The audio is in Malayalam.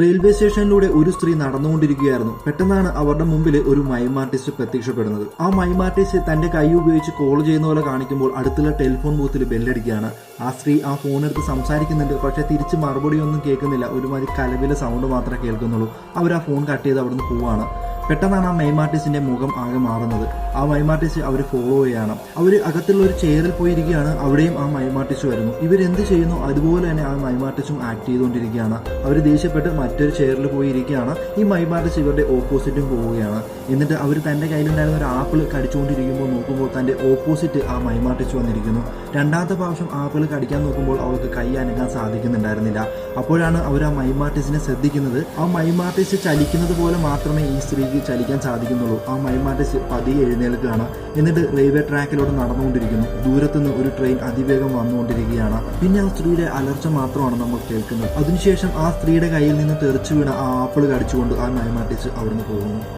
റെയിൽവേ സ്റ്റേഷനിലൂടെ ഒരു സ്ത്രീ നടന്നുകൊണ്ടിരിക്കുകയായിരുന്നു. പെട്ടെന്നാണ് അവരുടെ മുമ്പിൽ ഒരു മൈം ആർട്ടിസ്റ്റ് പ്രത്യക്ഷപ്പെടുന്നത്. ആ മൈം ആർട്ടിസ്റ്റ് തന്റെ കൈ ഉപയോഗിച്ച് കോൾ ചെയ്യുന്ന പോലെ കാണിക്കുമ്പോൾ അടുത്തുള്ള ടെലിഫോൺ ബൂത്തിൽ ബെല്ലടിക്കുകയാണ്. ആ സ്ത്രീ ആ ഫോൺ എടുത്ത് സംസാരിക്കുന്നുണ്ട് പക്ഷെ തിരിച്ച് മറുപടി ഒന്നും കേൾക്കുന്നില്ല. ഒരുമാതിരി കലവിലെ സൗണ്ട് മാത്രമേ കേൾക്കുന്നുള്ളൂ. അവർ ആ ഫോൺ കട്ട് ചെയ്ത് അവിടുന്ന് പോവാണ്. പെട്ടെന്നാണ് ആ മൈമാർട്ടിസിന്റെ മുഖം ആകെ മാറുന്നത്. ആ മൈമാർട്ടിസ് അവർ ഫോളോ ചെയ്യാണ്. അവർ അകത്തുള്ള ഒരു ചെയറിൽ പോയിരിക്കുകയാണ്. അവിടെയും ആ മൈമാർട്ടിസ് വരുന്നു. ഇവരെന്ത് ചെയ്യുന്നു? അതുപോലെ തന്നെ ആ മൈമാർട്ടിസും ആക്ട് ചെയ്തുകൊണ്ടിരിക്കുകയാണ്. അവർ ദേഷ്യപ്പെട്ട് മറ്റൊരു ചെയറിൽ പോയിരിക്കുകയാണ്. ഈ മൈമാർട്ടിസ് ഇവരുടെ ഓപ്പോസിറ്റും പോവുകയാണ്. എന്നിട്ട് അവർ തന്റെ കയ്യിലുണ്ടായിരുന്ന ഒരു ആപ്പിൾ കടിച്ചുകൊണ്ടിരിക്കുമ്പോൾ നോക്കുമ്പോൾ തന്റെ ഓപ്പോസിറ്റ് ആ മൈമാർട്ടിസ് വന്നിരിക്കുന്നു. രണ്ടാമത്തെ പ്രാവശ്യം ആപ്പിൾ കടിക്കാൻ നോക്കുമ്പോൾ അവൾക്ക് കൈ അനങ്ങാൻ സാധിക്കുന്നുണ്ടായിരുന്നില്ല. അപ്പോഴാണ് അവർ ആ മൈമാർട്ടിസിനെ ശ്രദ്ധിക്കുന്നത്. ആ മൈമാർട്ടിസ് ചലിക്കുന്നത് പോലെ മാത്രമേ ഈ സ്ത്രീക്ക് ചലിക്കാൻ സാധിക്കുന്നുള്ളൂ. ആ മൈമാറ്റ പതിയെ എഴുന്നേൽക്കുകയാണ്. എന്നിട്ട് റെയിൽവേ ട്രാക്കിലൂടെ നടന്നുകൊണ്ടിരിക്കുന്നു. ദൂരത്തുനിന്ന് ഒരു ട്രെയിൻ അതിവേഗം വന്നുകൊണ്ടിരിക്കുകയാണ്. പിന്നെ ആ സ്ത്രീയുടെ അലർച്ച മാത്രമാണ് നമ്മൾ കേൾക്കുന്നത്. അതിനുശേഷം ആ സ്ത്രീയുടെ കയ്യിൽ നിന്ന് തെറിച്ചു വീണ ആ ആപ്പിൾ കടിച്ചുകൊണ്ട് ആ മൈമാറ്റിച്ച് അവിടുന്ന് പോകുന്നു.